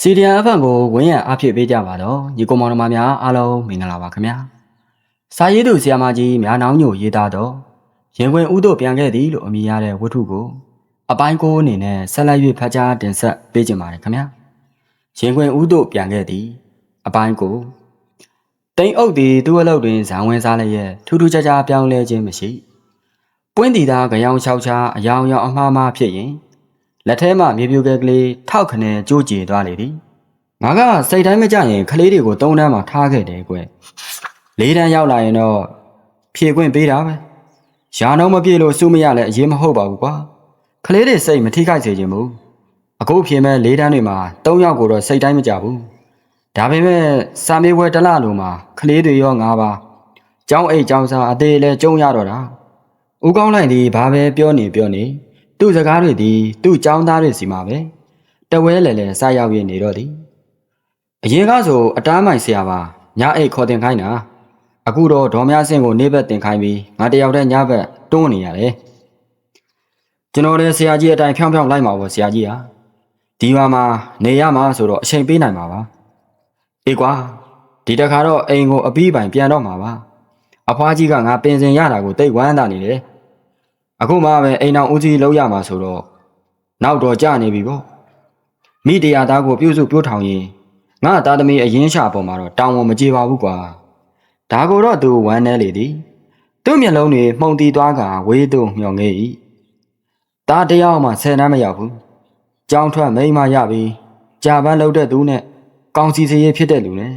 စီဒီယန်အဖန်ကိုဝင်းရံအဖြစ်ပေးကြပါတော့ညီကောင်မောင်နှမများအားလုံးမင်္ဂလာပါခင်ဗျာစာရေးသူဆရာမကြီးမြားနောင်းညိုရေးသားတော့ရင်ခွင်ဥတို့ပြန်ခဲ့သည်လို့အမည်ရတဲ့ဝတ္ထုကို အပိုင်းကိုအနေနဲ့ဆက်လက်၍ဖတ်ကြားတင်ဆက်ပေးကြပါရခင်ဗျာရင်ခွင်ဥတို့ပြန်ခဲ့သည် အပိုင်းကိုတိမ်အုပ်သည်သူ့အလုပ်တွင်ဇံဝင်စားလျက်ထူးထူးခြားခြားပြောင်းလဲခြင်းမရှိပွင့်တီသားကြောင်ချောက်ချာအယောင်ယောင်အမှားမှားဖြစ်ရင် လက်ထဲမှမြေပြူကဲကလေးထောက်ခနဲကြိုးကြည်သွားလေသည်ငါကစိတ်တိုင်းမကြရင်ကလေးတွေကိုသုံးတန်းမှာထားခဲ့တယ်ကွလေးတန်းရောက်လာရင်တော့ဖြည့်ခွင့်ပေးတာပဲရာနှုံးမပြည့်လို့စုမရလဲအရေးမဟုတ်ပါဘူးကွာကလေးတွေစိတ်မထိခိုက်စေချင်ဘူးအခုဖြည့်မဲ့လေးတန်းတွေမှာ၃ယောက်ကိုတော့စိတ်တိုင်းမကြဘူးဒါပေမဲ့စာမေးပွဲတစ်လလုံးမှာကလေးတွေရောငါပါကျောင်းအိတ်ကျောင်းစားအသေးလဲကျုံရတော့တာဦးကောင်းလိုက်ဒီဘာပဲပြောနေပြောနေ သူ့စကားတွေဒီသူ့ကျောင်းသားတွေစီမှာပဲတဝဲလဲလဲစရောက်ရနေတော့သည်အရင်ကဆိုအတားမိုင်ဆရာပါညအိတ်ခေါ်တင်ခိုင်းတာအခုတော့ဒေါ်မြဆင့်ကိုနေဘက်တင်ခိုင်းပြီးငါတယောက်တည်းညဘက်တွန်းနေရတယ်ကျွန်တော်လည်းဆရာကြီးအတိုင်းဖြောင်းဖြောင်းလိုက်မှာပေါ့ဆရာကြီးဟာဒီမှာမှာနေရမှာဆိုတော့အချိန်ပေးနိုင်မှာပါအေးကွာဒီတခါတော့အိမ်ကိုအပြီးပိုင်ပြန်တော့မှာပါအဖွားကြီးကငါပင်စင်ရတာကိုတိတ်ဝမ်းသာနေတယ် အခုမှပဲအိမ်အောင်ဦးစီးလောက်ရမှာဆိုတော့နောက်တော့ကြာနေပြီပေါ့မိတရားသားကိုပြုစုပြောထောင်ရင်ငါသားသမီးအရင်ရှာပေါ်မှာတော့တောင်းဝန်မကြေပါဘူးကွာဒါကိုတော့သူဝမ်းနေလေသည်သူ့မျက်လုံးတွေမှုန်တီသွားကဝေးသို့မျောငေး၏သားတယောက်မှဆယ်နှမ်းမရောက်ဘူးကြောင်းထွက်မိန်းမရပြီးကြာပန်းလှုပ်တဲ့သူနဲ့ကောင်းစီစရေးဖြစ်တဲ့လူနဲ့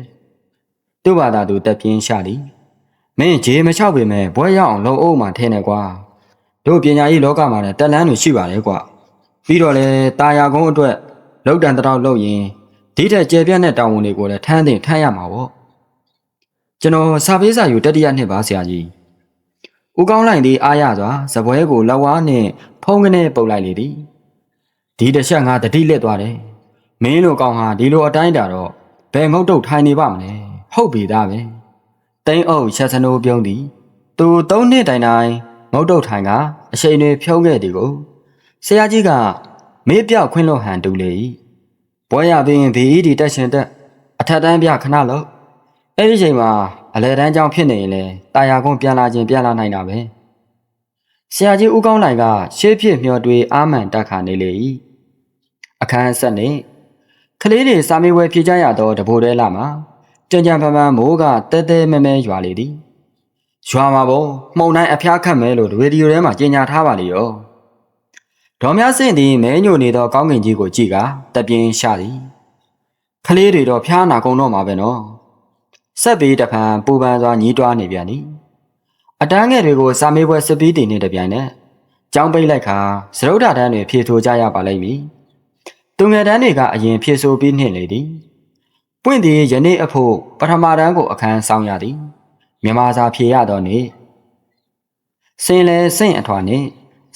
သူ့ဘာသာသူတက်ပြင်းရှာသည်မင်းဂျေမလျှောက်ပေမဲ့ဘွဲရအောင်လုံအုပ်မှထင်းနေကွာ တို့ပညာရေးလောကမှာလည်းတက်လန်းတွေရှိပါလေကွာပြီးတော့လေတာယာကုန်းအတွက်လောက်တန်တောက်လောက်ရင်ဒီထက်ကျေပြန့်တဲ့တောင်ဝန်တွေကိုလည်းထမ်းတင်ထမ်းရမှာပေါ့ကျွန်တော်စာပေးစာယူတတိယနှစ်ပါဆရာကြီးဦးကောင်းလိုက်သည်အားရစွာဇပွဲကိုလက်ဝါးနှင့်ဖုံးကနေပုတ်လိုက်လေသည်ဒီတစ်ချက်ငါတတိလက်သွားတယ်မင်းတို့ကောင်ဟာဒီလိုအတိုင်းတာတော့ဘယ်ငုတ်တုတ်ထိုင်နေပါမလဲဟုတ်ပြီသားပဲတိန်အုပ်ချက်စနိုးပြုံးသည်သူသုံးနှစ်တိုင်တိုင် ငုတ်တုတ်ထိုင်ကအချိန်တွေဖြုံးခဲ့သည်ကိုဆရာကြီးကမေးပြောက်ခွင်းလို့ဟန်တူလေ၏ဘွဲရပြီးရင်ဒီဒီတက်ရှင်တက်အထက်တန်းပြခဏလို့အဲ့ဒီချိန်မှာအလဲတန်းကြောင့်ဖြစ်နေရင်လေတာယာကုန်းပြန်လာခြင်းပြန်လာနိုင်တာပဲဆရာကြီးဦးကောင်းနိုင်ကရှေးဖြစ်မျှော်တွေးအာမန်တက်ခါနေလေ၏အခန်းဆက်နေကလေးတွေစာမေးပွဲဖြေကြရတော့တဘိုးတဲလာမှာကြံကြံဖန်ဖန်မိုးကတဲတဲမဲမဲရွာလေသည် ရွာမှာပေါ့မှုံတိုင်းအဖျားခတ်မဲလို့ရေဒီယိုထဲမှာကြေညာထားပါလေရောဒေါ်မြဆင့်သည်မဲညိုနေသောကောင်းကင်ကြီးကိုကြည့်ကတပြင်းရှာသည်ကလေးတွေတော့ဖျားနာကုန်တော့မှာပဲနော်ဆက်ပြီးတဖန်ပူပန်စွာညီးတွားနေပြန်သည်အတန်းငယ်တွေကိုစာမေးပွဲစစ်ပြီးတင်နေတပြိုင်နက်ကြောင်းပိတ်လိုက်ခါစရုဒ္ဓတန်းတွေဖြေဆိုကြရပါလိမ့်မည်သူငယ်တန်းတွေကအရင်ဖြေဆိုပြီးနှင့်လေသည်ပွင့်သည်ယနေ့အဖို့ပထမတန်းကိုအခန်းဆောင်ရသည် မြန်မာစာဖြေရတော့နေစင်လဲစိတ်အထွာနှင့်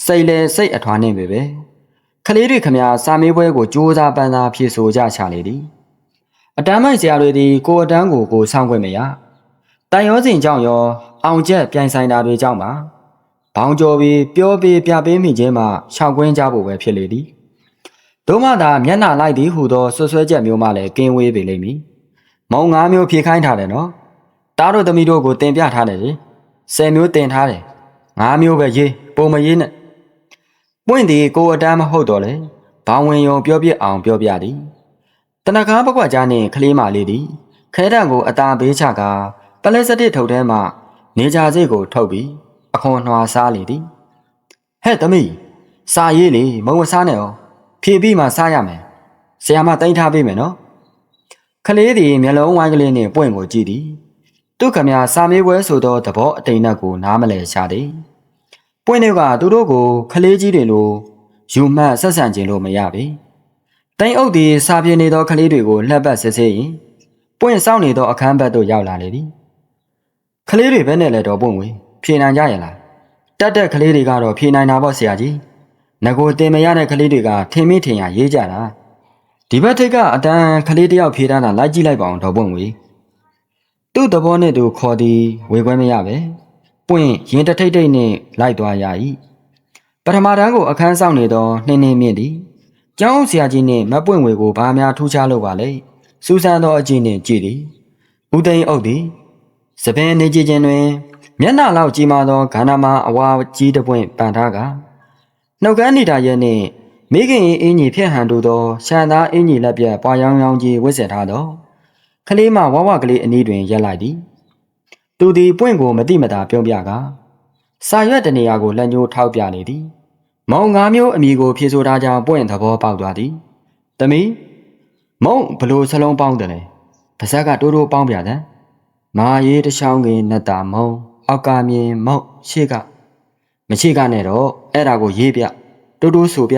စိတ်လဲစိတ်အထွာနှင့်ပဲပဲကလေးတွေခမစာမေးပွဲကိုစူးစမ်းပန်းစားဖြေဆိုကြချလေသည်အတန်းမိုက်ဆရာတွေသည်ကိုအတန်းကိုကိုစောင့်ခွင့်မရတိုင်ရောစဉ်ကြောင့်ရော အောင်ချက်ပြိုင်ဆိုင်တာတွေကြောင့်ပါဘောင်ကျော်ပြီးပြောပြီးပြပေးမိခြင်းမှရှောက်ကွင်းကြဖို့ပဲဖြစ်လေသည်ဒုမသာမျက်နှာလိုက်သည်ဟူသောဆွဆွဲချက်မျိုးမှလည်းကင်းဝေးပေလိမ့်မည်မုံငါးမျိုးဖြေခိုင်းထားတယ်နော် တားတို့သမီးတို့ကိုတင်ပြထားတယ်လေဆယ်မျိုးတင်ထားတယ်ငါးမျိုးပဲရေးပုံမရေးနဲ့ပွင့်သည်ကိုအတန်းမဟုတ်တော့လေဘောင်ဝင်ယုံပြောပြအောင်ပြောပြသည်တနကားပကွက်ကြားနှင့်ကလေးမလေးသည်ခဲတံကိုအသာဘေးချကာပလက်စတစ်ထုတ်ထဲမှနေကြစိတ်ကိုထုတ်ပြီးအခွန်နှွာစားလေသည်ဟဲ့သမီးစာရေးလေမုံမစားနဲ့ဩဖြေပြီးမှစားရမယ်ဆရာမတိန်ထားပေးမယ်နော်ကလေးသည်မျက်လုံးဝိုင်းကလေးနှင့်ပွင့်ကိုကြည့်သည် သူခမစာမေးပွဲဆိုသောသဘောအတိန်နက်ကိုနားမလည်ရှာသည်ပွင့်တွေကသူတို့ကိုခလေးကြီးတွေလိုယူမှတ်ဆက်ဆံခြင်းလို့မရပေ။တိုင်အုပ်သည်စာပြေနေသောခလေးတွေကိုလှက်ပတ်ဆဲဆဲရင်ပွင့်ဆောင်နေသောအခန်းဘက်သို့ရောက်လာလေသည်။ခလေးတွေဘယ်နဲ့လဲတော့ပွင့်ဝင်ဖြေနိုင်ကြရလား။တက်တဲ့ခလေးတွေကတော့ဖြေနိုင်တာပေါ့ဆရာကြီး။ငကိုတင်မရတဲ့ခလေးတွေကထင်မိထင်ရရေးကြတာ။ဒီဘက်ထိပ်ကအတန်းခလေးတယောက်ဖြေထားတာလိုက်ကြည့်လိုက်ပါအောင်တော့ပွင့်ဝင်။ သူ့သဘောနဲ့သူခေါ်သည်ဝေခွဲမရပဲ။ပွင့်ရင်တထိတ်ထိတ်နဲ့လိုက်သွားရ၏ပထမတန်းကိုအခန်းဆောင်နေသောနှင်းနှင်းမြင့်သည်ကျောင်းဆရာကြီးနှင့်မပွင့်ဝေကိုဘာများထူးခြားလို့ပါလဲစူးစမ်းသောအကြည့်နှင့်ကြည်သည်ဦးသိန်းအုပ်သည်စပင်နေကြခြင်းတွင် မျက်နှာလောက်ကြီးမားသောဂန္ဓမာအဝါကြီးတစ်ပွင့်ပန်ထားကနှုတ်ခမ်းနေတာရဲ့နှင့်မိခင်၏အင်းကြီးဖြစ်ဟန်တူသောရှန်သားအင်းကြီးလက်ပြက်ပွားရောင်ရောင်ကြီးဝစ်ဆက်ထားသော ကလေးမဝဝကလေးအနီးတွင်ရက်လိုက်သည်သူသည်ပွင့်ကိုမတိမတာပြုံးပြကစာရွက်တနေရာကိုလက်ညှိုးထောက်ပြနေသည်မောင်ငါးမျိုးအမိကိုဖြေဆိုထားကြောင်းပွင့်သဘောပေါက်သွားသည်။တမီမုံဘလို့စလုံးပေါင်းတယ်လေ။ပါဇက်ကတိုးတိုးပေါင်းပြတယ်။မာရေးတချောင်းကင်နတ်တာမုံအောက်ကမြင်မုံရှေ့ကမရှိကနဲ့တော့အဲ့ဒါကိုရေးပြတိုးတိုးဆိုပြ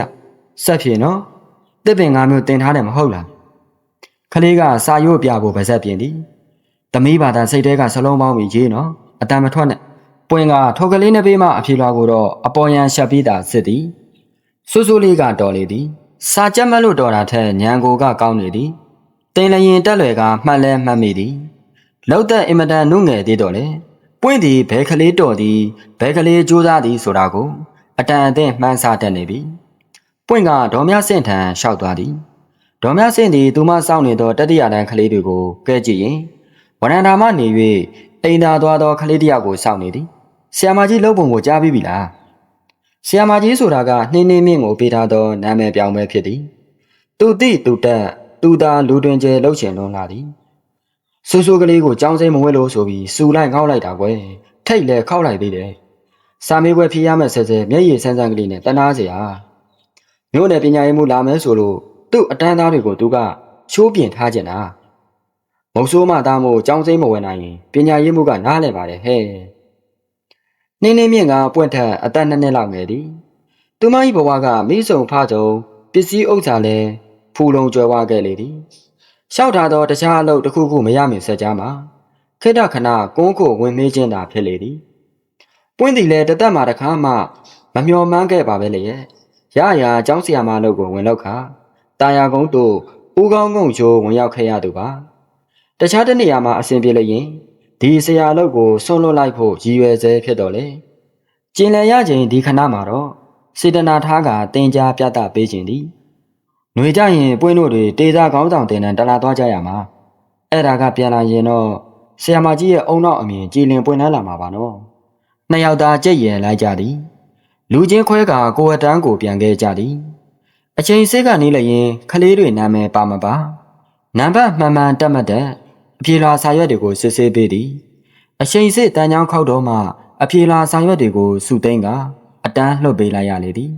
ဆက်ဖြေနော်။တစ်ပင်ငါးမျိုးတင်ထားတယ်မဟုတ်လား။ ခလေးကစာရွတ်ပြဖို့ပါဇက်ပြင်သည်။တမီဘာသာစိတ်ထဲကစလုံးပေါင်းပြီးရေးနော်။အတန်မထွက်နဲ့။ပွင့်ကထောက်ကလေးနှစ်ပေးမှအဖြေလွှာကိုတော့အပေါ်ယံရှက်ပြီးတာစစ်သည်။ဆူဆူလေးကတော်လေသည်။စာကြက်မလို့တော်တာထက်ညံကိုကကောင်းနေသည်။တင်လျင်တက်လွယ်ကမှတ်လဲမှတ်မိသည်။လောက်သက်အင်မတန်နုငယ်သေးတော့လေ။ပွင့်သည်ဘဲကလေးတော်သည်ဘဲကလေးကြိုးစားသည်ဆိုတာကိုအတန်အသင့်မှန်းဆတတ်နေပြီ။ပွင့်ကဒေါ်မြဆင့်ထံလျှောက်သွားသည်။ ဒေါ်မြဆင့်သည်သူမစောင့်နေသောတတိယတန်းကလေးတွေကိုကဲကြည့်ရင်ဝရန္တာမှနေ၍အိမ်သာသွားသောကလေးတယောက်ကိုစောင့်နေသည်။ဆီယမကြီးလှုပ်ပုံကိုကြားပြီးပြီလား။ဆီယမကြီးဆိုတာကနှင်းနှင်းမြင့်ကိုပေးထားသောနာမည်ပြောင်းပဲဖြစ်သည်။သူတိသူတက်သူသာလူတွင်ကျဲလှုပ်ရှင်လွန်လာသည်။ဆူဆူကလေးကိုကြောင်းစိမ့်မဝဲလို့ဆိုပြီးစူလိုက်ငေါက်လိုက်တာကွယ်။ထိတ်လဲခောက်လိုက်သေးတယ်။စာမေးပွဲဖြေရမယ့်ဆဲဆဲမျက်ရည်ဆန်းဆန်းကလေးနဲ့တနာစရာ။မြို့နယ်ပညာရေးမှူးလာမယ်ဆိုလို့ သူ့အတန်းသားတွေကိုသူကရှိုးပြင်ထားကြတာမုံဆိုးမသားမို့ចောင်းစိမ့်မဝင်နိုင်ရင်ပညာရေးမှုကနားလည်ပါတယ်ဟဲ့နှင်းနှင်းမြင့်ကပွင့်ထက်အသက်နှစ်နှစ်လောက်ငယ်သည်သူမ၏ဘဝကမိစုံဖကြုံပစ္စည်းဥစ္စာလဲဖူလုံကြွယ်ဝခဲ့လေသည်လျှောက်ထားသောတခြားအလုပ်တစ်ခုခုမရမင်ဆက်ကြမှာခိတခဏကုန်းကိုဝင်မေးခြင်းသာဖြစ်လေသည်ပွင့်သည်လဲတသက်မှာတစ်ခါမှမမျော်မှန်းခဲ့ပါပဲလေရရာចောင်းဆီယာမအလုပ်ကိုဝင်လောက်ခါ တာယာကုန်းတို့ဦးကောင်းကုန်းချိုးဝင်ရောက်ခဲ့ရသူပါ။တခြားတနေရာမှာအဆင်ပြေလို့ရင်ဒီဆရာအလုပ်ကိုဆွန့်လွတ်လိုက်ဖို့ရည်ရွယ်စေဖြစ်တော်လေ။ကျင်လည်ရခြင်းဒီခဏမှာတော့စေတနာထားကတင် जा ပြသပေးခြင်းသည်။ຫນွေကြရင်ပွင့်တို့တွေတေသာကောင်းဆောင်တင်တန်းတလာသွားကြရမှာ။အဲ့ဒါကပြန်လာရင်တော့ဆရာမကြီးရဲ့အုံနောက်အမြင်ကြည်လင်ပွင့်လာမှာပါနော်။နှစ်ယောက်သားကြက်ရင်လိုက်ကြသည်။လူချင်းခွဲကကိုအတန်းကိုပြန်ခဲ့ကြသည်။ အချိန်စိတ်ကနေလည်းရင်ခလေးတွေနာမည်ပါမပါ။နံပါတ်မှန်မှန်တက်မှတ်တဲ့အပြေလာစာရွက်တွေကိုစစ်ဆေးပေးသည်။အချိန်စိတ်တန်းချောင်းခောက်တော့မှအပြေလာစာရွက်တွေကိုစုသိမ်းကအတန်းလှုပ်ပေးလိုက်ရလေသည်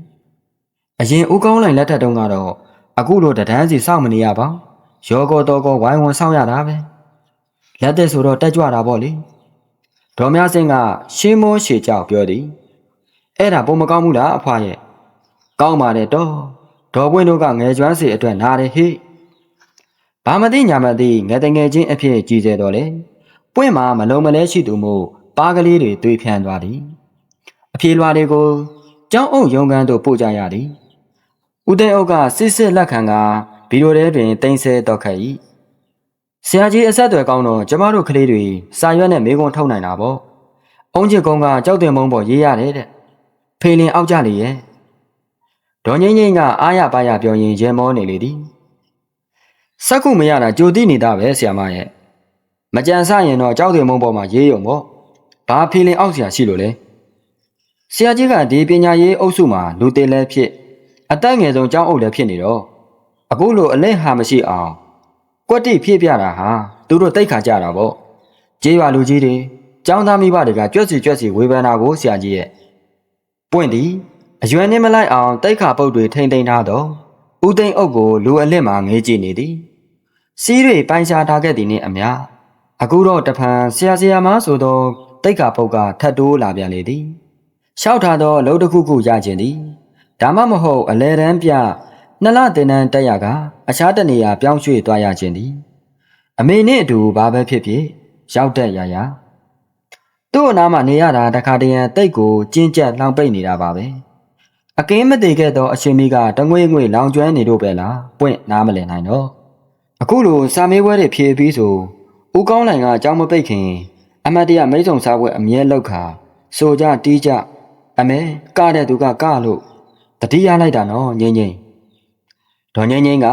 ။အရင်ဦးကောင်းလိုင်လက်ထက်တုန်းကတော့အခုလိုတဒန်းစီစောင့်မနေရပါ။ရောကောတော်ကောဝိုင်းဝန်းစောင့်ရတာပဲ။လက်သက်ဆိုတော့တက်ကြွတာပေါ့လေ။ဒေါ်မြစင်းကရှင်းမိုးရှေကြောက်ပြောသည်။အဲ့ဒါပုံမကောင်းဘူးလားအဖွားရဲ့။ကောင်းပါတယ်တော့။ ဒေါ်ပွင့်တို့ကငယ်ကျွမ်းစီအတွက်နားတယ်ဟိ။ဘာမသိညာမသိငယ်တငယ်ချင်းအဖြစ်ကြည်စေတော့လေ။ပွင့်မှာမလုံးမလဲရှိသူမို့ပါးကလေးတွေတွေးဖြန်းသွားသည်။အဖြေလွှာတွေကိုကျောင်းအုပ်ရုံကန်သို့ပို့ကြရသည်။ဦးသိန်းအုပ်ကစစ်စစ်လက်ခံကဗီဒီယိုထဲတွင်တင်ဆက်တော့ခဲ့၏။ဆရာကြီးအဆက်အသွယ်ကောင်းတော့ကျမတို့ကလေးတွေစာရွက်နဲ့မေကွန်ထုတ်နိုင်တာပေါ့။အုံးချစ်ကုန်းကကြောက်တင်မုံပေါ်ရေးရတယ်တဲ့။ဖေလင်အောက်ကြလေရဲ့။ ဒေါ်ငိမ့်ငိမ့်ကအားရပါရပြောရင်ရေမောနေလေသည်။စက်ခုမရတာကြိုတိနေတာပဲဆရာမရဲ့။မကြံစရင်တော့ကြောက်တင်မုံပေါ်မှာရေးရုံပေါ့။ဘာဖေလင်အောက်ဆရာရှိလို့လဲ။ဆရာကြီးကဒီပညာရေးအုပ်စုမှာလူသေးလဲဖြစ်အသက်ငယ်ဆုံးကျောင်းအုပ်လည်းဖြစ်နေတော့အခုလိုအလဲဟာမရှိအောင်ကွက်တိဖြည့်ပြတာဟာသူတို့တိတ်ခါကြတာပေါ့ကြေးရွာလူကြီးတွေကျောင်းသားမိဘတွေကကြွက်စီကြွက်စီဝေဖန်တာကိုဆရာကြီးရဲ့ပွင့်သည် အရွယ်နှင်းမလိုက်အောင်တိတ်ခါပုတ်တွေထိမ့်သိမ်းထားတော့ဦးသိန်းအုပ်ကိုလူအလစ်မှငေးကြည့်နေသည်စီးတွေပိုင်ရှားထားခဲ့သည်နှင့်အမျှအခုတော့တဖန်ဆရာဆရာမဆိုသောတိတ်ခါပုတ်ကထတ်တိုးလာပြန်လေသည်လျှောက်ထားသောလှုပ်တစ်ခုခုရခြင်းသည်ဒါမှမဟုတ်အလဲတန်းပြနှစ်လတင်တန်းတက်ရကအခြားတနေရာပြောင်းရွှေ့သွားရခြင်းသည်အမေနှင့်အတူဘာပဲဖြစ်ဖြစ်ရောက်တက်ရရသူ့အနားမှာနေရတာတခါတရံတိတ်ကိုကျင်းကျက်လောင်ပိတ်နေတာပါပဲ အကင်းမသေးခဲ့သောအရှင်မီကတငွေငွေလောင်ကျွမ်းနေတော့ပဲလားပွင့်နားမလည်နိုင်တော့အခုလိုစာမေးပွဲတွေဖြေပြီးဆိုဦးကောင်းနိုင်ကအကြောင်းမပိတ်ခင် အမတ်တရမိတ်ဆုံစားပွဲအမြဲလောက်ခါဆိုကြတီးကြအမဲကတဲ့သူကကလို့တတိရလိုက်တာနော်ငိမ့်ငိမ့်ဒေါ်ငိမ့်ငိမ့်က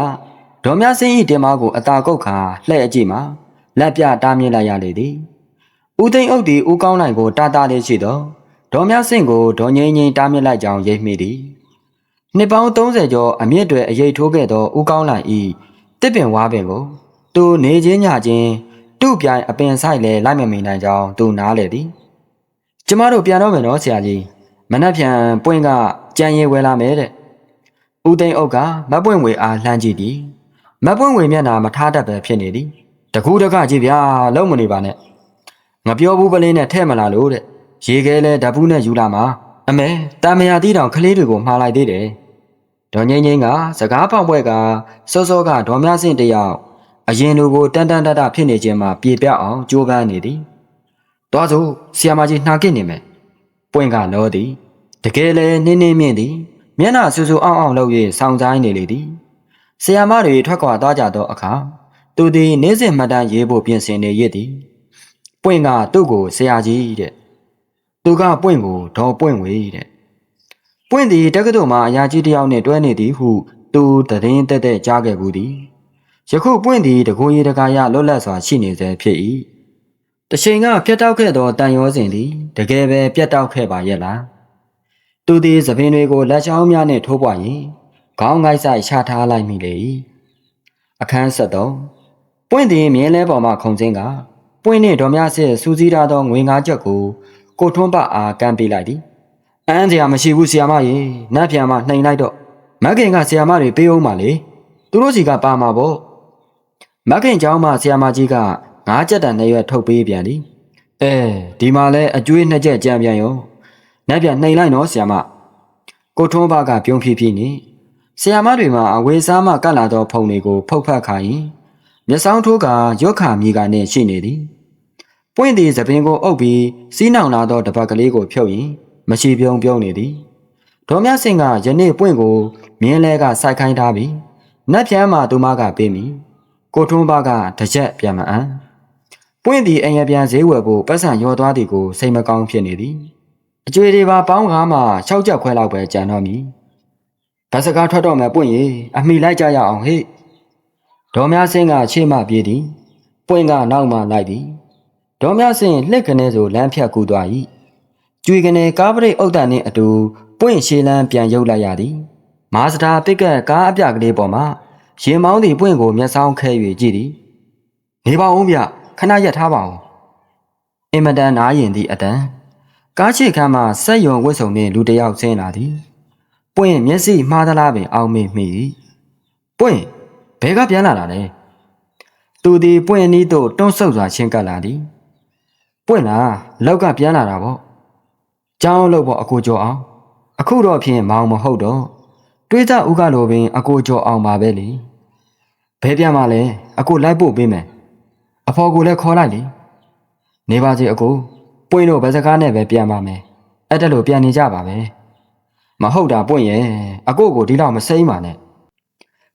ဒေါ်မြစင်းဤတင်မကိုအသာကုတ်ခါလှဲ့အကြည့်မှာလက်ပြတားမြင်လိုက်ရလေသည်ဦးသိန်းအုပ်သည်ဦးကောင်းနိုင်ကိုတာတာလေးရှိသော ဒေါ်မြစင်းကိုဒေါ်ငိမ့်ငိမ့်တားမြင်လိုက်ကြောင်းရိပ်မိသည်နှစ်ပေါင်း30ကျော်အမြင့်တွေအရေးထိုးခဲ့သောဦးကောင်းနိုင်ဤတစ်ပင်ဝါပင်ကိုသူနေချင်းညချင်းသူ့ပြိုင်အပင်ဆိုင်လဲလိုက်မမိနိုင်ကြောင်းသူနားလေသည်ကျမတို့ပြန်တော့မယ်နော်ဆရာကြီးမနှက်ဖြန်ပွင့်ကကြံရည်ဝဲလာမယ်တဲ့ဦးသိန်းအုပ်ကမပွင့်ဝေအားလှမ်းကြည့်သည်မပွင့်ဝေမျက်နှာမထားတတ်ပဲဖြစ်နေသည်တကူးတကကြီးဗျာလုံးမနေပါနဲ့ငါပြောဘူးပလင်းနဲ့ထဲ့မလာလို့တဲ့ ရေခဲလဲဓပူးနဲ့ယူလာမှာအမေတာမယာတီးတောင်ကလေးတွေကိုမှားလိုက်သေးတယ်ဒေါ်ငိမ့်ငိမ့်ကစကားပေါက်ပွဲကစောစောကဒေါ်မြစင့်တယောက်အရင်လူကိုတန်တန်တတဖြစ်နေခြင်းမှာပြေပြောက်အောင်ကြိုးပမ်းနေသည်။သွားစို့ဆီယာမကြီးနှာကစ်နေမယ်။ပွင့်ကလောသည်တကယ်လည်းနင်းနေမြင့်သည်မျက်နှာဆူဆူအောင်အောင်လုပ်၍စောင်းဆိုင်နေလေသည်။ဆီယာမတွေထွက်ခွာသွားကြသောအခါသူသည်နေစဉ်မှတ်တမ်းရေးဖို့ပြင်ဆင်နေရသည်။ပွင့်ကသူ့ကိုဆရာကြီးတဲ့။ သူကပွင့်ကိုဒေါ်ပွင့်ဝေးတဲ့။ပွင့်သည်တက္ကသိုလ်မှာအရာကြီးတစ်ယောက်နှင့်တွဲနေသည်ဟုသူသတင်းတက်တက်ကြားခဲ့ဘူးသည်။ယခုပွင့်သည်တကိုယ်ရည်တကာရလွတ်လပ်စွာရှိနေစေဖြစ်၏။တချိန်ကပြတ်တောက်ခဲ့သောတန်ရောစဉ်သည်တကယ်ပဲပြတ်တောက်ခဲ့ပါရဲ့လား။သူသည်သပင်တွေကိုလက်ချောင်းများနှင့်ထိုးပွားရင်ခေါင်းငိုက်ဆိုင်ချထားလိုက်မိလေ၏။အခန်းဆက်တော့ပွင့်သည်မြင်းလဲပေါ်မှခုံစင်းကပွင့်နှင့်ဒေါ်မြဆစ်စူးစီးထားသောငွေငါးချက်ကို ကိုထွန်းပအားကမ်းပေးလိုက်သည်။အန်းစရာမရှိဘူးဆီယာမရေနတ်ပြန်မှနှိမ်လိုက်တော့မက်ခင်ကဆီယာမတွေပေးအောင်ပါလေ။သူတို့စီကပါမှာပေါ့။မက်ခင်เจ้าမဆီယာမကြီးကငါးချက်တန်နှစ်ရွက်ထုတ်ပေးပြန်သည်။အဲဒီမှာလဲအကျွေးနှစ်ချက်ကြံပြန်ရော။နတ်ပြန်နှိမ်လိုက်နော်ဆီယာမ။ကိုထွန်းပကပြုံးဖြည်းဖြည်းနေဆီယာမတွေမှာအဝေးစားမှကတ်လာသောဖုန်တွေကိုဖုတ်ဖက်ခိုင်းမျက်စောင်းထိုးကရွက်ခါမြေကနှင့်ရှိနေသည် ပွင့်သည်သပင်ကိုအုပ်ပြီးစီးနှောင်လာသောတပတ်ကလေးကိုဖြုတ်ရင်မရှိပြုံးပြုံးနေသည်ဒေါ်မြစင်ကယနေ့ပွင့်ကိုမြင်းလဲကစိုက်ခိုင်းထားပြီးနတ်ဖြန်းမှာသူမကပေးမိကိုထွန်းဘကတစ်ချက်ပြန်မအံပွင့်သည်အင်ရပြန်ဈေးဝယ်ဖို့ပတ်စံရောသွားသည်ကိုစိတ်မကောင်းဖြစ်နေသည်အကျွေတွေပါပေါင်းကားမှ၆ချက်ခွဲလောက်ပဲကြံတော့မည်ဗတ်စကားထွက်တော့မယ်ပွင့်ရေအမိလိုက်ကြရအောင်ဟေ့ဒေါ်များစင်းကချေမှပြေးသည်ပွင့်ကနောက်မှလိုက်သည် ဒေါ်များစင်းလှက်ကနေဆိုလမ်းဖြတ်ကူသွား၏ကျွေကနေကားပရိတ်အုတ်တန်နှင့်အတူပွင့်ရှေလန်းပြန်ရုပ်လိုက်ရသည်မာစတာပစ်ကက်ကားအပြကလေးပေါ်မှာရင်မောင်းသည်ပွင့်ကိုမျက်စောင်းခဲ၍ကြည့်သည်နေပါဦးဗျခဏရက်ထားပါဦးအင်မတန်နားရင်သည့်အတန်ကားချေခန်းမှာဆက်ယုံဝတ်စုံနှင့်လူတစ်ယောက်ဆင်းလာသည်ပွင့်မျက်စိမှားသလားပင်အောင်းမေ့မိ၏ပွင့်ဘဲကပြန်လာတာလဲသူသည်ပွင့်အနီးသို့တွန်းဆုပ်စွာချင်းကပ်လာသည် ပွင့်လားလောက်ကပြန်လာတာပေါ့ကြောင်းလို့ပေါ့အကိုကျော်အောင်အခုတော့ဖြင့်မောင်မဟုတ်တော့တွေးကြဥကလိုပင်အကိုကျော်အောင်ပါပဲလေဘဲပြန်မလဲအကိုလိုက်ပို့ပေးမယ်အဖေါ်ကိုလည်းခေါ်လိုက်လေနေပါစေအကိုပွင့်တို့ဗစကားနဲ့ပဲပြန်ပါမယ်အဲ့ဒါလို့ပြန်နေကြပါပဲမဟုတ်တာပွင့်ရဲ့အကိုကိုဒီလောက်မစိမ့်ပါနဲ့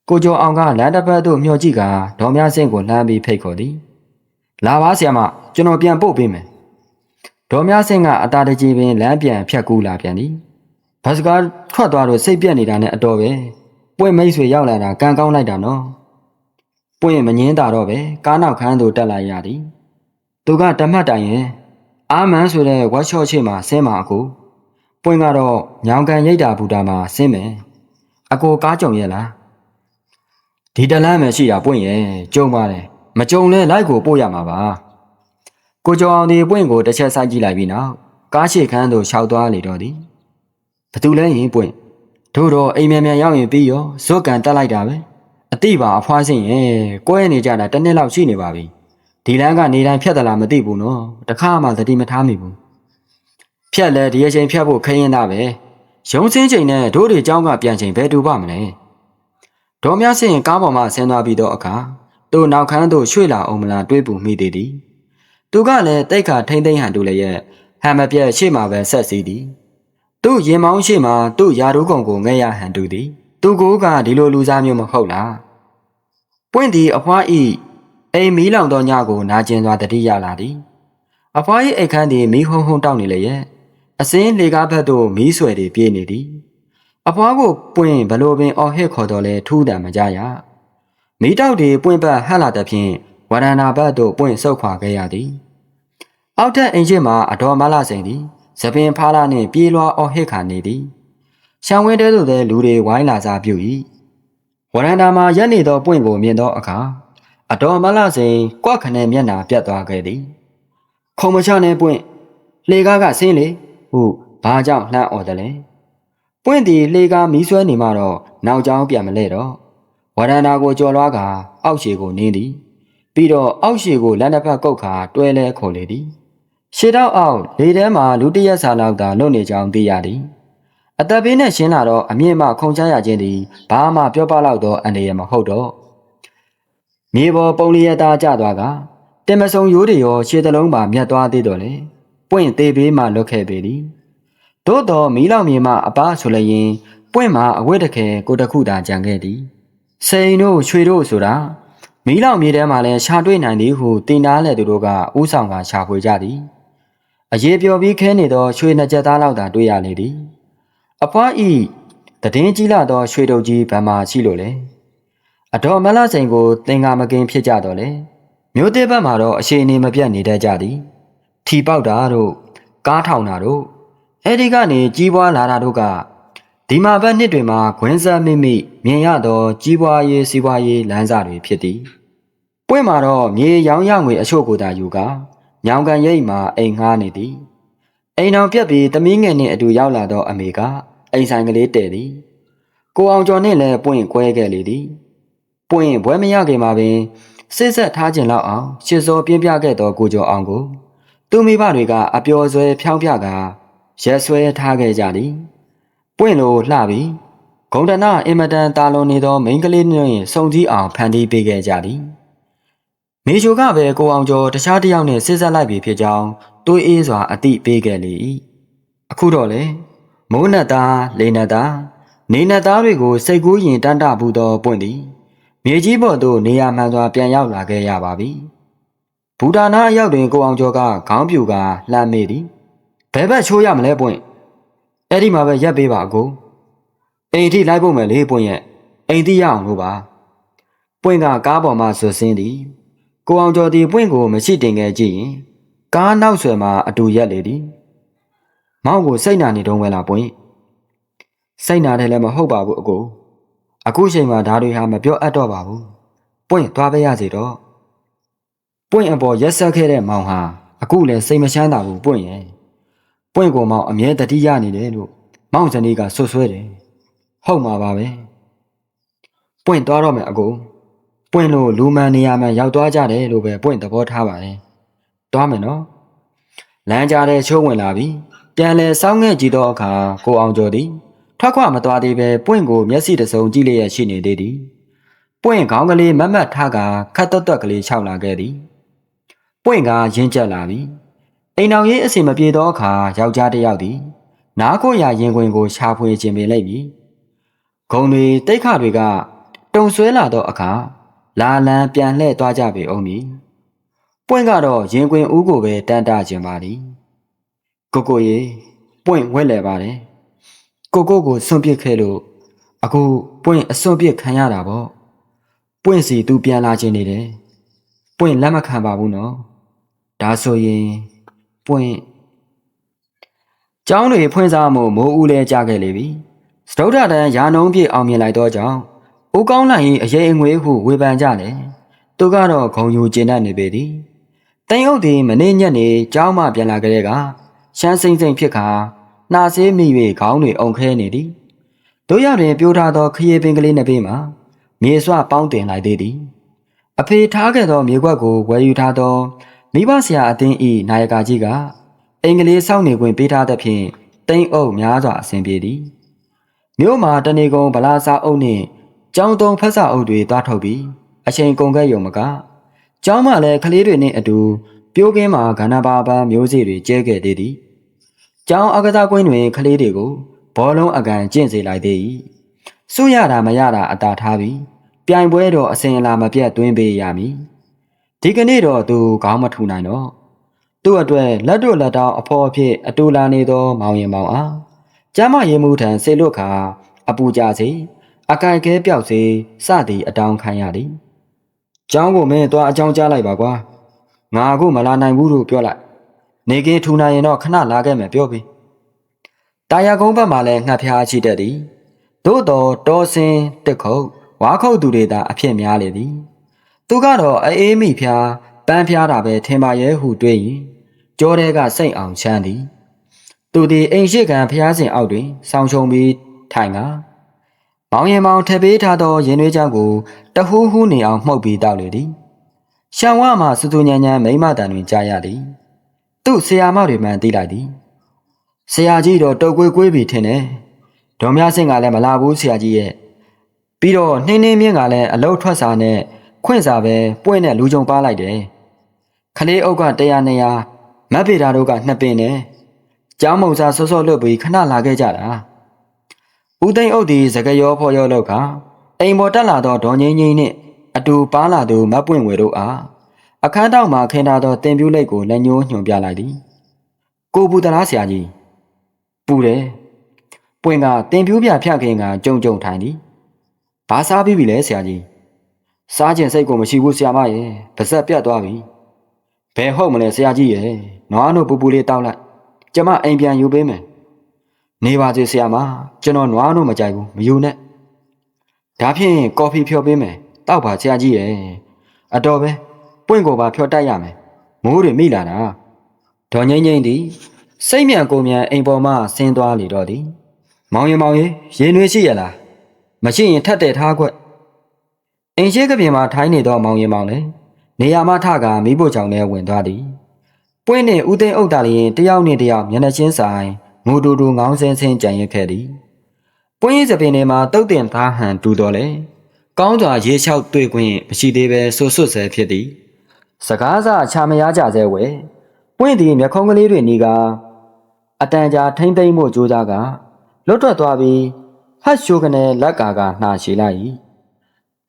ကိုကျော်အောင်ကလမ်းတစ်ဖက်သို့မျှော်ကြည့်ကဒေါ်မြဆင့်ကိုလှမ်းပြီးဖိတ်ခေါ်သည် လာပါဆရာမကျွန်တော်ပြန်ပို့ပေးမယ်ဒေါ်မြဆင့်ကအတာတကြီးပင်လမ်းပြန်ဖြတ်ကူးလာပြန်သည်ဘတ်စကားထွက်သွားတော့စိတ်ပြက်နေတာနဲ့အတော်ပဲပွင့်မိတ်ဆွေရောက်လာတာကံကောင်းလိုက်တာနော်ပွင့်မငင်းတာတော့ပဲကားနောက်ခန်းသို့တက်လာရသည်သူကတမတ်တိုင်ရင်အာမန်ဆိုတဲ့ဝက်ရှော့ချေမှာဆင်းမှာအကိုပွင့်ကတော့ညောင်ကန်ရိတ်တာဘူတာမှာဆင်းမယ်အကိုကားကြုံရဲ့လားဒီတလန်းပဲရှိတာပွင့်ရဲ့ကြုံပါတယ် မကြုံလဲလိုက်ကိုပို့ရမှာပါကိုကျော်အောင်ဒီပွင့်ကိုတစ်ချက်စိုက်ကြည့်လိုက်ပြီးနောက်ကားရှိခန်းသို့ရှောက်သွားလေတော့သည်ဘသူလဲရင်ပွင့်တို့တော့အိမ်မြန်မြန်ရောက်ရင်ပြီးရောဇွတ်ကန်တက်လိုက်တာပဲအတိပါအဖွားစင်ရဲ့ကွဲနေကြတာတစ်နှစ်လောက်ရှိနေပါပြီဒီလမ်းကနေတိုင်းဖြတ်သလားမသိဘူးနော်တခါမှသတိမထားမိဘူးဖြတ်လဲဒီအချိန်ဖြတ်ဖို့ခရင်သားပဲရုံစင်းချိန်နဲ့တို့တွေเจ้าကပြန်ချိန်ဘယ်တူပါမလဲဒေါ်မြဆင်ကားပေါ်မှဆင်းသွားပြီးတော့အခါ သူ့နောက်ခန်းသို့ရွှေ့လာအောင်မလားတွေးပူမိသေးသည်သူကလည်းတိတ်ခါထိမ့်သိမ့်ဟန်တူလည်းရဲ့ဟန်မပြတ်ရှေ့မှာပဲဆက်စီးသည်သူ့ရင်မောင်းရှေ့မှာသူ့ယာတို့ကုံကိုငဲ့ရဟန်တူသည်သူကိုကဒီလိုလူစားမျိုးမဟုတ်လားပွင့်သည်အဖွားဤအိမ်မီးလောင်သောညကိုနာကျင်စွာတတိရလာသည်အဖွား၏အိတ်ခမ်းသည်မီးဟုံဟုံတောက်နေလေရဲ့အစင်းလေကားဘက်သို့မီးဆွဲတွေပြေးနေသည်အဖွားကိုပွင့်ဘလို့ပင်အော်ဟစ်ခေါ်တော်လဲထူးတံမကြရ မိတောက်တွေပွင့်ပတ်ဟတ်လာတဲ့ဖြင့်ဝရဏနာဘတ်တို့ပွင့်ဆုတ်ခွာခဲ့ရသည်အောက်ထက်အိမ်ရှိမှအတော်မလာစိန်သည်သပင်ဖားလာနှင့်ပြေးလွှာအော်ဟစ်ခါနေသည်ရှောင်းဝင်းတဲသို့သောလူတွေဝိုင်းလာစားပြု၏ဝရဏနာမှာရက်နေသောပွင့်ကိုမြင်သောအခါအတော်မလာစိန်ကွက်ခနဲ့မျက်နာပြတ်သွားခဲ့သည် ခုံမချနဲ့ပွင့်လှေကားကဆင်းလေဟုဘာကြောင့်လှမ်းអော်တယ်လဲပွင့်သည်လှေကားမီးဆွဲနေမှတော့နောက်ကျောင်းပြန်မလဲတော့ ဝရဏနာကိုကြော်လွားကအောက်ရှည်ကိုနင်းသည် ပြီးတော့အောက်ရှည်ကိုလက်နှစ်ဖက်ကုတ်ခါတွဲလဲခေါ်လေသည်ရှေ့တော့အောက်လေထဲမှာလူတစ်ရက်စာလောက်သာလွတ်နေကြောင်းသိရသည်အသက်ဘေးနဲ့ရှင်းလာတော့အမြင့်မှခုံချရခြင်းသည်ဘာမှပြောပလောက်သောအန္တရာယ်မဟုတ်တော့မြေပေါ်ပုံလျက်သားကျသွားကတင်မဆုံရိုးတွေရောခြေတလုံးပါမြတ်သွားသေးတော့လေပွင့်သေးဘေးမှလွတ်ခဲ့ပေသည်သို့တော်မီးလောင်မြေမှအပားဆိုလျင်ပွင့်မှာအဝတ်တခဲကိုတခုသာကြံခဲ့သည် စိန်တို့ရွှေတို့ဆိုတာမီးလောင်မြေထဲမှာလည်းရှာတွေ့နိုင်သည်ဟုတင်သားလက်သူတို့ကဥဆောင်ကရှာဖွေကြသည်အရေးပြောပြီးခဲနေသောရွှေနှစ်ချက်သားလောက်သာတွေ့ရလေသည်အဖွားဤတည်င်းကြီးလာသောရွှေတုပ်ကြီးဗမာရှိလို့လေအတော်မလစိန်ကိုသင်္ကာမကင်ဖြစ်ကြတော့လေမြို့သေးဘက်မှာတော့အရှိန်နေမပြတ်နေတတ်ကြသည်ထီပေါက်တာတို့ကားထောင်တာတို့အဲ့ဒီကနေကြီးပွားလာတာတို့က ဒီမှာဘက်နှစ်တွေမှာခွင်းဆက်မိမိမြင်ရသောကြီးပွားရေးစီးပွားရေးလမ်းစာတွေဖြစ်သည်ပွင့်မှာတော့မြေရောင်းရငွေအချို့ကိုသာယူကာညောင်ကန်ရိပ်မှာအိမ်ငှားနေသည်အိမ်တော်ပြက်ပြီးသမီးငယ်နှင့်အတူရောက်လာသောအမေကအိမ်ဆိုင်ကလေးတည်သည်ကိုအောင်ကျော်နှင့်လည်းပွင့်ကွဲခဲ့လေသည်ပွင့်ဘွဲမရခင်မှာပင်စစ်ဆက်ထားခြင်းလောက်အောင်ရှစ်စောပြင်းပြခဲ့သောကိုကျော်အောင်ကိုသူမိဘတွေကအပျော်ဆွဲဖြောင်းပြကရက်ဆွဲထားခဲ့ကြသည် ပွင့်လိုလှပြီးဂုံတနာအင်မတန်တာလွန်နေသောမိန်းကလေးနှင့်စုံစည်းအောင်ဖန်တီးပေးခဲ့ကြသည်မေချိုကပဲကိုအောင်ကျော်တခြားတစ်ယောက်နဲ့စစ်ဆက်လိုက်ပြီဖြစ်ကြောင်းတွေးအေးစွာအတိပေးခဲ့လေ၏အခုတော့လေမိုးနတ်သားလေနတ်သားနေနတ်သားတွေကိုစိတ်ကူးရင်တန်တဘူးသောပွင့်သည်မြေကြီးပေါ်သို့နေရာမှန်စွာပြန်ရောက်လာခဲ့ရပါပြီဘူတာနာအရောက်တွင်ကိုအောင်ကျော်ကခေါင်းပြူကလှမ်းမေးသည်ဘယ်ဘက်ချိုးရမလဲပွင့် အဲ့ဒီမှာပဲရက်ပေးပါအကိုအိမ်ထိလိုက်ဖို့မယ်လေပွင့်ရဲ့အိမ်တိရအောင်လို့ပါပွင့်ကကားပေါ်မှာဆွဆင်းသည်ကိုအောင်ကျော်ဒီပွင့်ကိုမရှိတင်ခဲ့ကြည့်ရင်ကားနောက်ဆွဲမှာအတူရက်လေသည်မောင်ကိုစိတ်နာနေတုံးပဲလားပွင့်စိတ်နာတယ်လည်းမဟုတ်ပါဘူးအကိုအခုချိန်မှာဒါတွေဟာမပြောအပ်တော့ပါဘူးပွင့်သွားပေးရစီတော့ပွင့်အပေါ်ရက်ဆက်ခဲ့တဲ့မောင်ဟာအခုလည်းစိတ်မချမ်းသာဘူးပွင့်ရဲ့ ပွင့်ကိုမောင်အမြဲတတိရနေတယ်လို့မောင်ဇနီးကဆွဆွဲတယ်ဟုတ်မှာပါပဲပွင့်သွားတော့မယ်အကိုပွင့်လို့လူမှန်နေရာမှရောက်သွားကြတယ်လို့ပဲပွင့်သဘောထားပါတယ်သွားမယ်နော်လမ်းကြားတဲ့ချိုးဝင်လာပြီပြန်လဲစောင်းငဲ့ကြည့်တော့အခါကိုအောင်ကျော်သည်ထွက်ခွမသွားသေးပဲပွင့်ကိုမျက်စိတစုံကြည့်လျက်ရှိနေသေးသည်ပွင့်ခေါင်းကလေးမတ်မတ်ထားကခတ်တွတ်တွတ်ကလေးခြောက်လာခဲ့သည်ပွင့်ကရင်းကျက်လာပြီ အိမ်တော်ရေးအစီမပြေသောအခါယောက်ျားတစ်ယောက်သည် နားကိုရရင်ခွင်ကိုရှာဖွေခြင်းပေလိုက်ပြီဂုံတွေတိတ်ခတွေကတုံဆွဲလာသောအခါလာလန်းပြန်လှည့်သွားကြပေအောင်မည်ပွင့်ကတော့ရင်ခွင်ဦးကိုပဲတန်တာခြင်းပါသည်ကိုကိုရေပွင့်ဝက်လဲပါတယ်ကိုကိုကိုစွန့်ပစ်ခဲ့လို့အခုပွင့်အစွန့်ပစ်ခံရတာပေါ့ပွင့်စီသူပြန်လာခြင်းနေတယ်ပွင့်လက်မခံပါဘူးနော်ဒါဆိုရင် ပွင့်ကျောင်းတွေဖွင့်စားမှုမိုးဦးလဲကြခဲ့လေပြီစတုဒ္ဓတန်ရာနှုံးပြည့်အောင်မြင်လိုက်တော့ကြောင့်ဦးကောင်းလိုက်ရင်အရေးအငွေးဟုဝေဖန်ကြတယ်သူကတော့ဂုံယူကျင်တတ်နေပေသည်တိန်အုပ်သည်မနေ့ညနေကျောင်းမှပြန်လာကြတဲ့ကရှမ်းစိမ့်စိမ့်ဖြစ်ခါနှာဆေးမိ၍ခေါင်းတွေအုံခဲနေသည်တို့ရတွင်ပြိုးထားသောခရီးပင်ကလေးနှစ်ပေမှာမြေစွပေါင်းတင်လိုက်သေးသည်အဖေထားခဲ့သောမြေခွက်ကိုဝယ်ယူထားသော မိဘဆရာအသင်း၏နာယကကြီးကအင်္ဂလိပ်စောင့်နေခွင့်ပေးထားသဖြင့်တိမ့်အုပ်များစွာအဆင်ပြေသည်မြို့မှာတနေကုန်ဗလာစာအုပ်နှင့်ကျောင်းတုံးဖက်စာအုပ်တွေတွားထုတ်ပြီးအချိန်ကုန်ခဲ့ရုံမကကျောင်းမှလည်းကလေးတွေနှင့်အတူပြိုးကင်းမှာကဏ္ဍပါပါမျိုးစေ့တွေကျဲခဲ့သေးသည်ကျောင်းအကစားကွင်းတွင်ကလေးတွေကိုဘောလုံးအကန်ကျင့်စေလိုက်သေး၏စွရတာမရတာအတာထားပြီးပြိုင်ပွဲတော့အစင်အလာမပြတ်သွင်းပေးရမည် ဒီကနေ့တော့သူခေါင်းမထူနိုင်တော့သူ့အတွက်လက်တို့လက်တောင်းအဖော်အဖြစ်အတူလာနေသောမောင်ရင်မောင်အားကျမရေမှုထံဆေလွတ်ခါ အပူကြစေအကဲကဲပြောက်စေစသည်အတောင်းခံရသည်เจ้าကိုမင်းသွားအကြောင်းကြားလိုက်ပါကွာငါအခုမလာနိုင်ဘူးလို့ပြောလိုက်နေကင်းထူနိုင်ရင်တော့ခဏလာခဲ့မယ်ပြောပြီးတာယာကုန်းဘက်မှာလည်းငှက်ဖျားချိတတ်သည်သို့တော်တောစင်းတက်ခုတ်ဝါခုတ်သူတွေသာအဖြစ်များလေသည် သူကတော့အေးမိဖျားပန်းဖျားတာပဲထင်ပါရဲ့ဟုတွေးရင်ကြောတဲကစိတ်အောင်ချမ်းသည်သူသည်အိမ်ရှိကံဖျားစဉ်အောက်တွင်ဆောင်းချုံပြီးထိုင်ကမောင်ရင်မောင်ထပ်ပေးထားသောရင်သွေးကြောင့်ကိုတဟူးဟူးနေအောင်မှုတ်ပြီးတောက်လေသည်ရှံဝမှစူစူညံညံမိမတန်တွင်ကြားရသည်သူ့ဆရာမတွေမှန်သိလိုက်သည်ဆရာကြီးတော့တုတ်ကွေးကွေးပြီးထင်တယ်ဒေါ်မြဆင့်ကလည်းမလာဘူးဆရာကြီးရဲ့ပြီးတော့နှင်းနှင်းမြင့်ကလည်းအလုတ်ထွက်စာနဲ့ ခွင့်စာပဲပွင့်နဲ့လူကြုံပါလိုက်တယ်ခလေးအုပ်က100 200မက်ဖေတာတို့ကနှစ်ပင်နဲ့ကျောင်းမုံစားစောစောလွတ်ပြီးခဏလာခဲ့ကြတာဦးသိန်းအုပ်ဒီစကရောဖော်ရောလောက်ကအိမ်ပေါ်တက်လာသောဒေါ်ငိမ့်ငိမ့်နှင့်အတူပါလာသူမပွင့်ဝေတို့အားအခန်းတောက်မှခင်းထားသောတင်ပြူးလိတ်ကိုလက်ညှိုးညွှန်ပြလိုက်သည်ကိုပူတလားဆရာကြီးပူတယ်ပွင့်ကတင်ပြူးပြဖြတ်ခင်းကကြုံကြုံထိုင်သည်ဘာစားပြီးပြီလဲဆရာကြီး စားခြင်းစိတ်ကိုမရှိဘူးဆရာမရဲ့ပါဇက်ပြတ်သွားပြီဘယ်ဟုတ်မလဲဆရာကြီးရဲ့နွားတို့ပူပူလေးတောက်လိုက်ကျမအိမ်ပြန်ယူပေးမယ်နေပါစေဆရာမကျွန်တော်နွားတို့မကြိုက်ဘူးမယူနဲ့ဒါဖြင့်ကော်ဖီဖြော်ပေးမယ်တောက်ပါဆရာကြီးရဲ့အတော်ပဲပွင့်ကိုပါဖြော်တိုက်ရမယ်မိုးတွေမိလာတာဒေါ်ငိမ့်ငိမ့်သည်စိတ်မြန်ကိုမြန်အိမ်ပေါ်မှဆင်းသွားလေတော့သည်မောင်ရင်မောင်ရင်ရေနွေးရှိရလားမရှိရင်ထပ်တဲ့ထားခွက် အိမ်ရှိကပြင်မှာထိုင်းနေတော့မောင်ရင်မောင်လေနေရာမထကမိဖို့ကြောင့်လည်းဝင်သွားသည်ပွင့်နဲ့ဦးသိန်းအုပ်တာလျင်တယောက်နဲ့တယောက်မျက်နှာချင်းဆိုင်ငိုတူတူငောင်းဆင်းဆင်းကြံရစ်ခဲ့သည်ပွင့်ရင်စပင်ထဲမှာတုတ်တင်သားဟန်တူတော်လေကောင်းစွာရေလျှောက်တွေ့ခွင့်မရှိသေးပဲဆွဆွဆဲဖြစ်သည်စကားစားချာမရကြဆဲဝဲပွင့်သည်မျက်ခုံးကလေးတွေနီကအတန်ကြာထိမ့်သိမ့်မှုကြိုးစားကလွတ်ထွက်သွားပြီးဟတ်ရှိုးကနေလက်ကာကနှာရှိလိုက်၏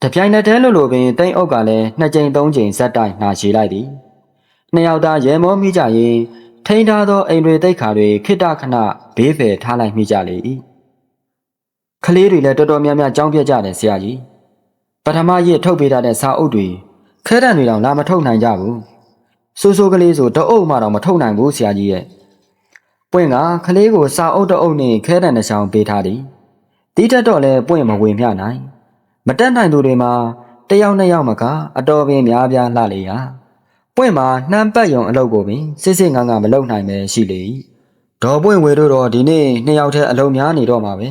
တပြိုင်နက်တည်းလို့လို့ပင်တိမ့်အုပ်ကလည်းနှစ်ကြိမ်သုံးကြိမ်ဇက်တိုက်နှာရှိလိုက်သည်နှစ်ယောက်သားရဲမောမိကြရင်ထိန်းထားသောအိမ်တွေတိတ်ခါတွေခိတခဏဘေးဖယ်ထားလိုက်မိကြလေ၏ကလေးတွေလည်းတော်တော်များများကြောင်းပြကြတယ်ဆရာကြီးပထမရစ်ထုတ်ပေးထားတဲ့စာအုပ်တွေခဲတံတွေတော့လာမထုတ်နိုင်ကြဘူးဆိုးဆိုးကလေးဆိုတအုပ်မှတော့မထုတ်နိုင်ဘူးဆရာကြီးရဲ့ပွင့်ကကလေးကိုစာအုပ်တအုပ်နဲ့ခဲတံတစ်ချောင်းပေးထားသည်တီးတက်တော့လဲပွင့်မဝင်မျှနိုင် မတက်နိုင်သူတွေမှာတယောက်နှစ်ယောက်မကအတော်ပင်များပြားလှလေရာပွင့်မှာနှမ်းပတ်ယုံအလုပ်ကိုပင်စစ်စစ်ငန်းငန်းမလုပ်နိုင်ပဲရှိလေ၏ဒေါ်ပွင့်ဝေတို့တော့ဒီနေ့နှစ်ယောက်တည်းအလုပ်များနေတော့မှာပဲ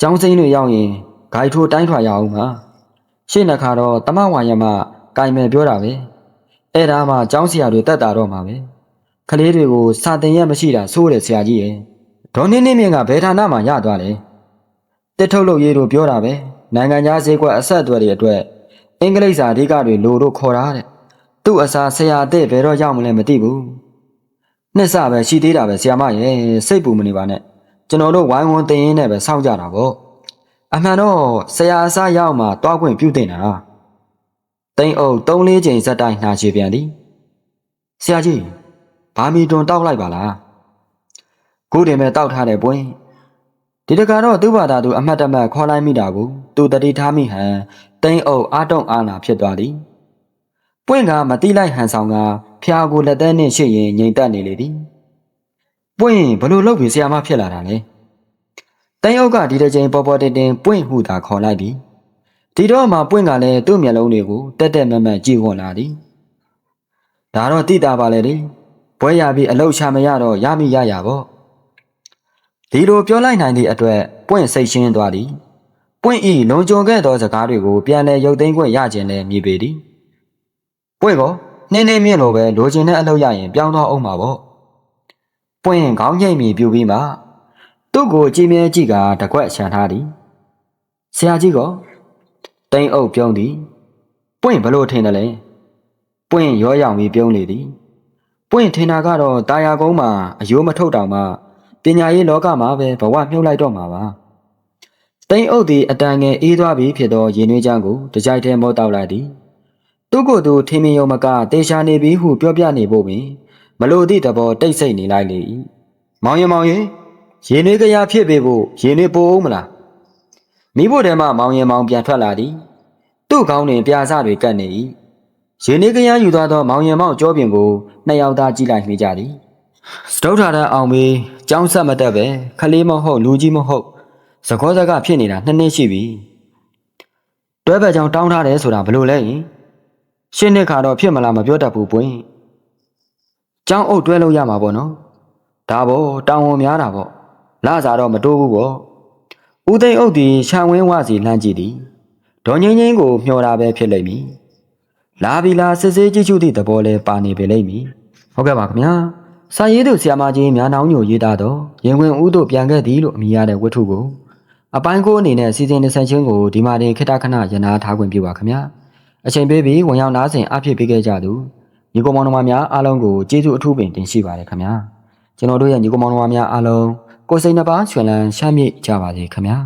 ကျောင်းစိမ်းတွေရောက်ရင်ဂိုက်ထိုးတိုင်းထွာရအောင်ပါရှေ့နှခါတော့တမဝါယမကင်မယ်ပြောတာပဲအဲ့ဒါမှကျောင်းဆရာတွေတက်တာတော့မှာပဲကလေးတွေကိုစာတင်ရမရှိတာစိုးတယ်ဆရာကြီးရဲ့ဒေါ်နင်းနင်းမြင့်ကဘယ်ဌာနမှာရသွားလဲတစ်ထုတ်လို့ရေးတို့ပြောတာပဲ နိုင်ငံခြားဈေးကွက်အဆက်အသွယ်တွေအတွက်အင်္ဂလိပ်စာအဓိကတွေလိုတို့ခေါ်တာတဲ့သူ့အစာဆရာအသက်ဘယ်တော့ရောက်မလဲမသိဘူးနှစ်ဆပဲရှိသေးတာပဲဆရာမရဲ့စိတ်ပူမနေပါနဲ့ကျွန်တော်တို့ဝိုင်းဝန်းတင်ရင်းနဲ့ပဲစောင့်ကြတာပေါ့အမှန်တော့ဆရာအစားရောက်မှတွားခွင့်ပြုတင်တာတိန်အုပ်၃၄ချိန်ဇက်တိုင်းနှာချေပြန်သည်ဆရာကြီးဘာမီတွန်တောက်လိုက်ပါလားခုတင်မဲ့တောက်ထားတဲ့ပွင့် ဒီတကတော့သူ့ဘာသာသူအမှတ်တမဲ့ခေါ်လိုက်မိတာကိုသူတတိထားမိဟန်တိန်အုပ်အာတုံအာနာဖြစ်သွားသည်ပွင့်ကမတိလိုက်ဟန်ဆောင်ကဖျားကိုလက်သက်နှင့်ရှေ့ရင်ငိမ်တက်နေလေသည်ပွင့်ဘလို့လုပ်ပြီးဆရာမဖြစ်လာတာလဲတိန်အုပ်ကဒီတစ်ချိန်ပေါ်ပေါ်တင်တင်ပွင့်ဟုသာခေါ်လိုက်ပြီဒီတော့မှပွင့်ကလည်းသူ့မျက်လုံးတွေကိုတက်တက်မတ်မတ်ကြည့်ဝင်လာသည်ဒါတော့တိတာပါလေလေဘွဲရပြီးအလုတ်ချမရတော့ရမိရရပေါ့ ဒီလိုပြောလိုက်နိုင်သည့်အတွက်ပွင့်စိတ်ရှင်းသွားသည်ပွင့်ဤလုံခြုံခဲ့သောစကားတွေကိုပြန်လည်ရုပ်သိမ်းခွင့်ရခြင်းလည်းမြည်ပေသည်ပွင့်ကောနှင်းနှင်းမြင့်လိုပဲလိုချင်တဲ့အလုပ်ရရင်ပြောင်းသွားအောင်ပါပေါ့ပွင့်ခေါင်းငိမ့်မီပြူပြီးမှသူ့ကိုကြည်မြဲကြည့်ကတကွက်ချန်ထားသည်ဆရာကြီးကောတိန်အုပ်ပြုံးသည်ပွင့်ဘလို့ထင်တယ်လဲပွင့်ရောရောင်ပြီးပြုံးလေသည်ပွင့်ထင်တာကတော့တာယာကုန်းမှာအယိုးမထုတ်တောင်မှပ ညာရေးလောကမှာပဲဘဝမြုပ်လိုက်တော့မှာပါတိန်အုပ်သည်အတန်ငယ်အေးသွားပြီဖြစ်သောရင်နှွေးချမ်းကိုတကြိုက်တည်းမောတောက်လိုက်သည်သူ့ကိုယ်သူထင်းမယုံမကတေရှာနေပြီဟုပြောပြနေဖို့ပင်မလို့သည့်သဘောတိတ်ဆိတ်နေလိုက်လေ၏မောင်ရင်မောင်ရင်ရေနွေးကရဖြစ်ပေဖို့ရေနွေးပိုအောင်မလားမိဖို့တဲမှမောင်ရင်မောင်ပြန်ထွက်လာသည်သူ့ကောင်းတွင်ပြာစတွေကပ်နေ၏ရေနွေးကရယူသွားသောမောင်ရင်မောင်ကြောပြင်ကိုနှစ်ယောက်သားကြည့်လိုက်မိကြသည် စတုထာရအောင်မေးကြောင်းဆက်မတက်ပဲခလေးမဟုတ်လူကြီးမဟုတ်သကောစကဖြစ်နေတာနှစ်နှစ်ရှိပြီတွဲဘက်ကြောင်တောင်းထားတယ်ဆိုတာဘယ်လိုလဲယင်ရှင်းနှစ်ခါတော့ဖြစ်မလားမပြောတတ်ဘူးပွင့်ကြောင်းအုပ်တွဲလို့ရမှာပေါ့နော်ဒါပေါ့တောင်းဝန်များတာပေါ့လာစားတော့မတိုးဘူးပေါ့ဦးသိန်းအုပ်ဒီခြံဝင်းဝစီလှမ်းကြည့်သည်ဒေါ်ငင်းငင်းကိုမျှော်တာပဲဖြစ်လိမ့်မည်လာပြီလားစစ်စေးကြည့်ရှုသည့်သဘောလဲပါနေပေလိမ့်မည်ဟုတ်ကဲ့ပါခင်ဗျာ စာရေးသူဆရာမကြီးများနှောင်းညိုရေးသားတော့ရင်ဝင်ဦးတို့ပြန်ခဲ့သည်လို့အမည်ရတဲ့ဝတ္ထုကိုအပိုင်းကိုအနေနဲ့စီစဉ်နေဆက်ချင်းကိုဒီမှာတင်ခိတ္တခဏရနာထားခွင့်ပြုပါခင်ဗျာအချိန်ပေးပြီးဝင်ရောက်နားဆင်အဖြစ်ပေးခဲ့ကြသူညီကောင်မောင်နှမများအားလုံးကိုကျေးဇူးအထူးပင်တင်ရှိပါတယ်ခင်ဗျာကျွန်တော်တို့ရဲ့ညီကောင်မောင်နှမများအားလုံးကိုယ်စိတ်နှပါချွန်လန်းချမ်းမြေ့ကြပါစေခင်ဗျာ